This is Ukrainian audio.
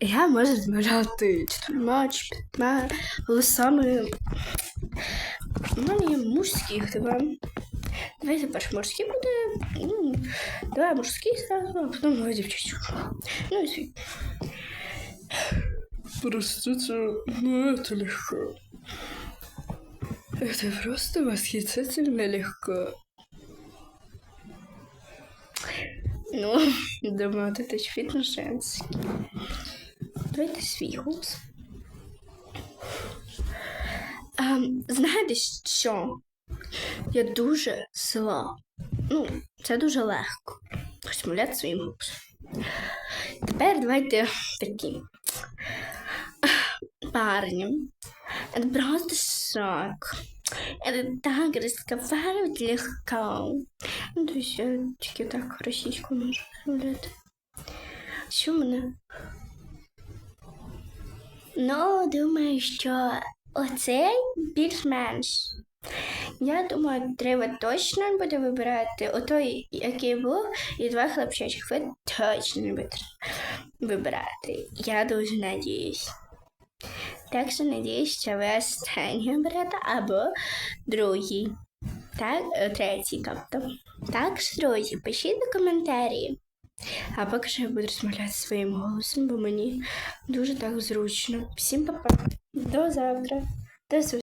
Я можу розмовляти чотирма чи п'ятьма голосами. У мене є мужських два. Давайте перш мужський буде. Ну, давай мужський сразу, а потім моя дівчачу. Ну і свій. Простите, ну это легко. Это просто восхитительно легко. Ну, думаю, вот это фитнес женский. Давайте свій голос. А, знаєте що? Я дуже зла. Ну, це дуже легко. Розмовляти своїм голосом. Тепер давайте такі. Парни, это просто шок. Это так разговаривать легко. Ну, то есть я тільки так російською можу розмовляти. Що мене? Ну, думаю, що оцей більш-менш. Я думаю, треба точно буде вибирати отой, який був, і два хлопчачих. Ви точно не будете вибирати. Я дуже надіюсь. Так що надіюсь, що ви останній оберете або другий. Так, е, третій, тобто. Так що, друзі, пишіть до коментарі. А поки що я буду розмовляти своїм голосом, бо мені дуже так зручно. Всім па-па. До завтра. До зустрічі.